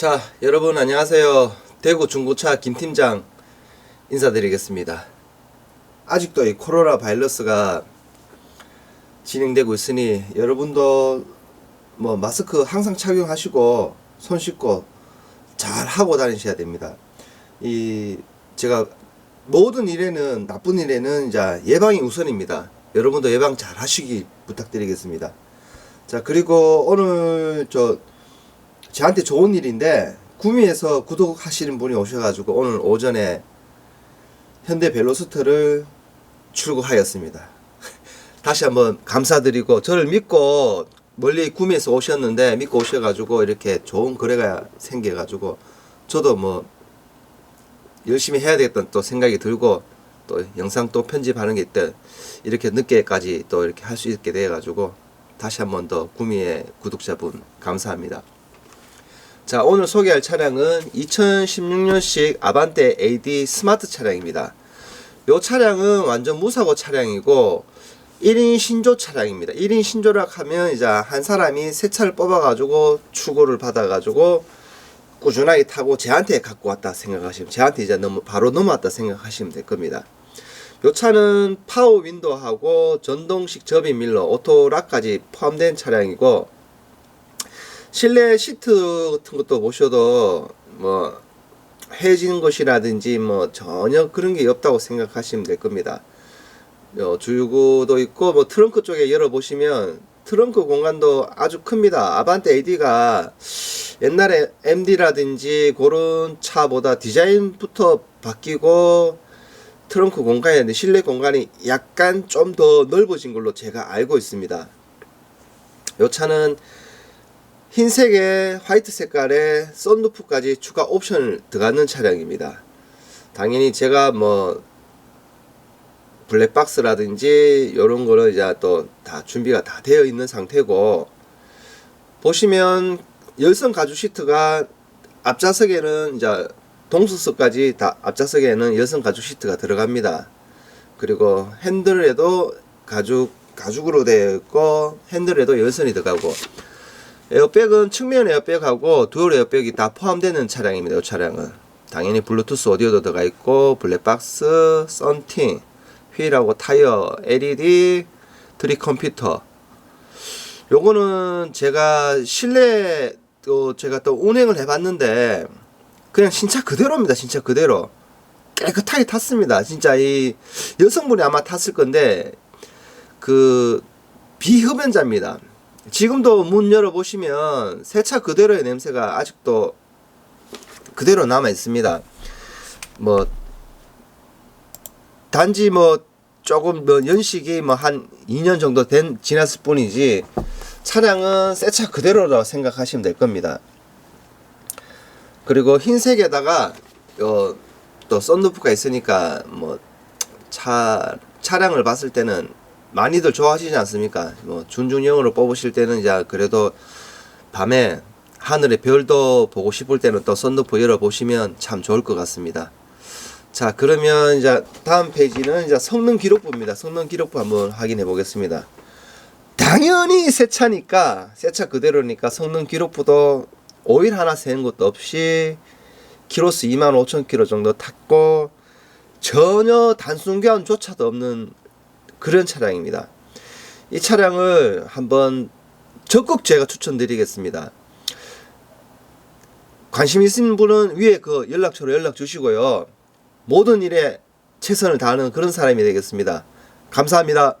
자, 여러분 안녕하세요. 대구 중고차 김 팀장 인사드리겠습니다. 아직도 이 코로나 바이러스가 진행되고 있으니 여러분도 뭐 마스크 항상 착용하시고 손 씻고 잘 하고 다니셔야 됩니다. 이 제가 모든 일에는 나쁜 일에는 이제 예방이 우선입니다. 여러분도 예방 잘 하시기 부탁드리겠습니다. 자, 그리고 오늘 저 저한테 좋은 일인데 구미에서 구독하시는 분이 오셔가지고 오늘 오전에 현대 벨로스터를 출고하였습니다. 다시 한번 감사드리고 저를 믿고 멀리 구미에서 오셨는데 믿고 오셔가지고 이렇게 좋은 거래가 생겨가지고 저도 뭐 열심히 해야 되겠다는 또 생각이 들고 또 영상 또 편집하는 게 있다 이렇게 늦게까지 또 이렇게 할 수 있게 돼가지고 다시 한 번 더 구미의 구독자분 감사합니다. 자, 오늘 소개할 차량은 2016년식 아반떼 AD 스마트 차량입니다. 이 차량은 완전 무사고 차량이고 1인 신조 차량입니다. 1인 신조라 하면 이제 한 사람이 새 차를 뽑아 가지고 출고를 받아 가지고 꾸준하게 타고 제한테 갖고 왔다 생각하시면 제한테 이제 너무 바로 넘어왔다 생각하시면 될 겁니다. 이 차는 파워 윈도우하고 전동식 접이 밀러 오토락까지 포함된 차량이고 실내 시트 같은 것도 보셔도 뭐 해진 것이라든지 뭐 전혀 그런 게 없다고 생각하시면 될 겁니다. 어, 줄구도 있고 뭐 트렁크 쪽에 열어 보시면 트렁크 공간도 아주 큽니다. 아반떼 AD가 옛날에 MD라든지 그런 차보다 디자인부터 바뀌고 트렁크 공간이 실내 공간이 약간 좀 더 넓어진 걸로 제가 알고 있습니다. 이 차는 흰색에 화이트 색깔의 썬루프까지 추가 옵션을 들어가는 차량입니다. 당연히 제가 뭐 블랙박스라든지 이런 거는 이제 또 다 준비가 다 되어 있는 상태고 보시면 열선 가죽 시트가 앞좌석에는 이제 동수석까지 다 앞좌석에는 열선 가죽 시트가 들어갑니다. 그리고 핸들에도 가죽 가죽으로 되어 있고 핸들에도 열선이 들어가고 에어백은 측면 에어백하고 듀얼 에어백이 다 포함되는 차량입니다. 이 차량은 당연히 블루투스 오디오도 들어가 있고 블랙박스, 썬팅, 휠하고 타이어, LED, 트리 컴퓨터. 요거는 제가 실내 또 제가 또 운행을 해봤는데 그냥 진짜 그대로입니다. 진짜 그대로 깨끗하게 탔습니다. 진짜 이 여성분이 아마 탔을 건데 그 비흡연자입니다. 지금도 문 열어 보시면 세차 그대로의 냄새가 아직도 그대로 남아 있습니다. 뭐 단지 뭐 조금 뭐 연식이 뭐 한 2년 정도 된 지났을 뿐이지 차량은 새 차 그대로라고 생각하시면 될 겁니다. 그리고 흰색에다가 어, 또 썬루프가 있으니까 뭐 차 차량을 봤을 때는 많이들 좋아하시지 않습니까? 뭐 준중형으로 뽑으실 때는 이제 그래도 밤에 하늘의 별도 보고 싶을 때는 또 썬루프 열어 보시면 참 좋을 것 같습니다. 자 그러면 이제 다음 페이지는 이제 성능 기록부입니다. 성능 기록부 한번 확인해 보겠습니다. 당연히 새 차니까 새 차 그대로니까 성능 기록부도 오일 하나 새는 것도 없이 키로수 2만 5천 킬로 정도 탔고 전혀 단순 교환조차도 없는 그런 차량입니다. 이 차량을 한번 적극 제가 추천드리겠습니다. 관심 있으신 분은 위에 그 연락처로 연락 주시고요. 모든 일에 최선을 다하는 그런 사람이 되겠습니다. 감사합니다.